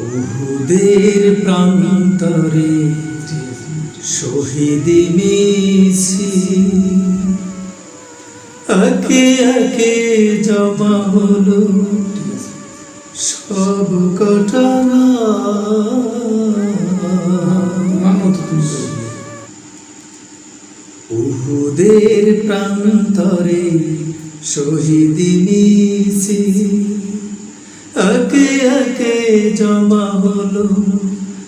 উহুদের প্রান্তরে শহীদ মিছিল আকে আকে জমা হলো সব ঘটনা। উহুদের প্রান্তরে শহীদ মিছিল আকে আকে জমা হলো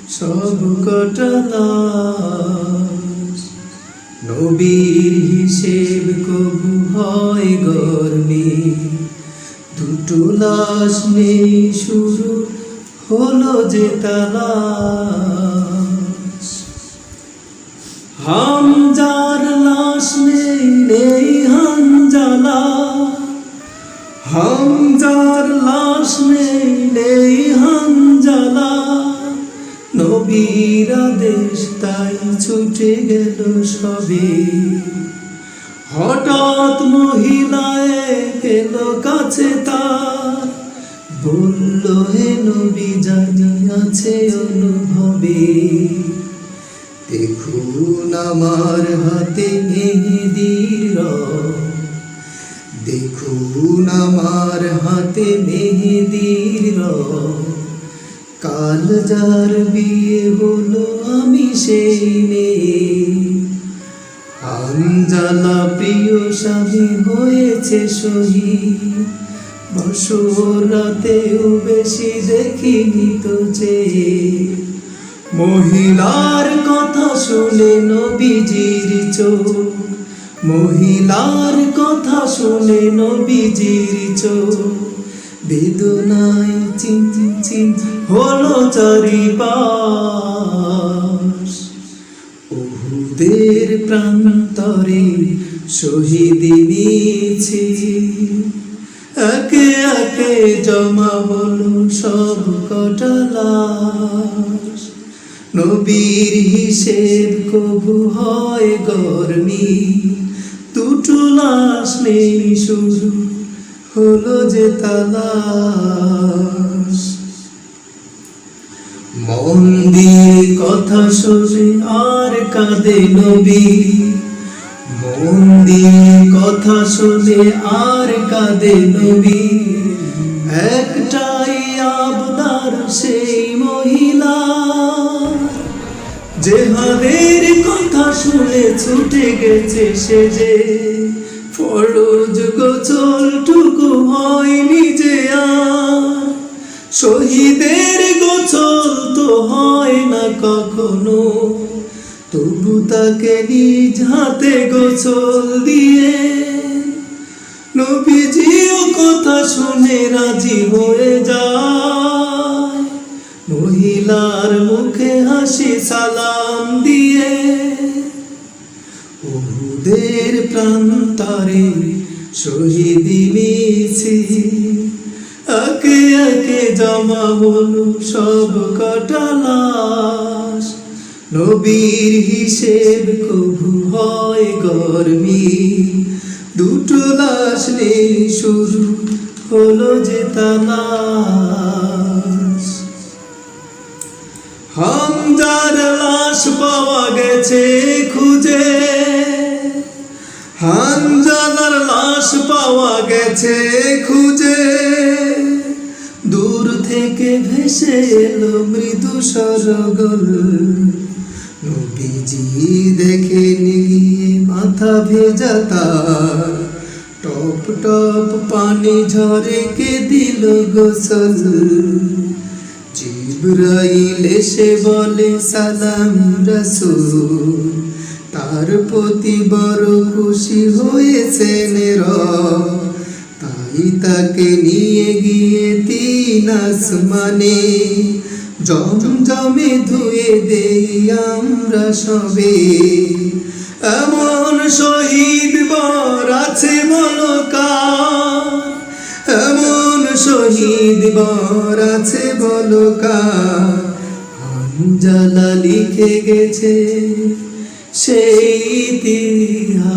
সব ঘটনা নবীর হিসেব কবু হয় গর্মে। দুটো লাশ নেই, শুরু হলো যে তালাশ হামজার লাশ নেই নেই হামজালা হামজার লাশ নেই হামজালা নবীর আদেশ তাই ছুটে গেল সবে হঠাৎ মহিলায় গেল কাছে তার বলল, হে নবী জানি আছে অনুভবে, দেখুন আমার হাতে মেহেদির রং। দেখুন আমার হাতে মেহেদির। কাল যার বিয়ে হলো আমি সেই মেয়ে। আঞ্জালা প্রিয় স্বামী হয়েছে শহীদ। বসর রাতেও বেশি দেখিনি তো চেয়ে মহিলার কথা শুনে নবীজির চোখ। মহিলার কথা শুনে নবীজির চোখ বেদনায় চিন চিন হলো চারিপাশ। উহুদের প্রান্তরে শহীদ নিয়েছি একে একে জমা হলো সব কটালাস নবীর হিসেব কবু হয় গরমি। দুটো লাশ নেই শুরু হলো যে তালাশ। মন দিয়ে কথা শুনে আর কাঁদে নবী। মন দিয়ে কথা শুনে আর কাঁদে নবী। একটাই আবদার সেই মহিলা। জেহাদের কথা শুনে ছুটে গেছে সে যে, ফরজ গোচলটুকু হয়নি যে আর। শহীদের গোছল তো হয় না কখনো, তবু তাকে নিজ হাতে গোছল দিয়ে। নবীজিও কথা শুনে রাজি হয়ে যায়, মহিলার উহুদের প্রান্তরে শহীদ মিছিল একে একে জমা হলো সব কটালাস নবীর হিসেব কবু হয় গরমি। দুটো লাশ নেই শুরু হলো যে তালাশ। হামজার লাশ পাওয়া গেছে খুঁজে হামজালার লাশ পাওয়া গেছে খুঁজে। দূর থেকে ভেসে এলো মৃদু সরগল। নবীজি দেখে গিয়ে মাথা ভেজা তার। টপ টপ পানি ঝরে কে দিল গোসল। জিব্রাইল এসে বলে, সালাম রসুল। তার প্রতি বড় খুশি হয়েছেন তাই তাকে নিয়ে গিয়ে তিন আসমানে জমজমে ধুয়ে দেই আমরা সবে। এমন শহীদ বর আছে মনকা এমন শহীদ বর আছে বলকা জ্বালা লিখে গেছে সেই ইতিহাস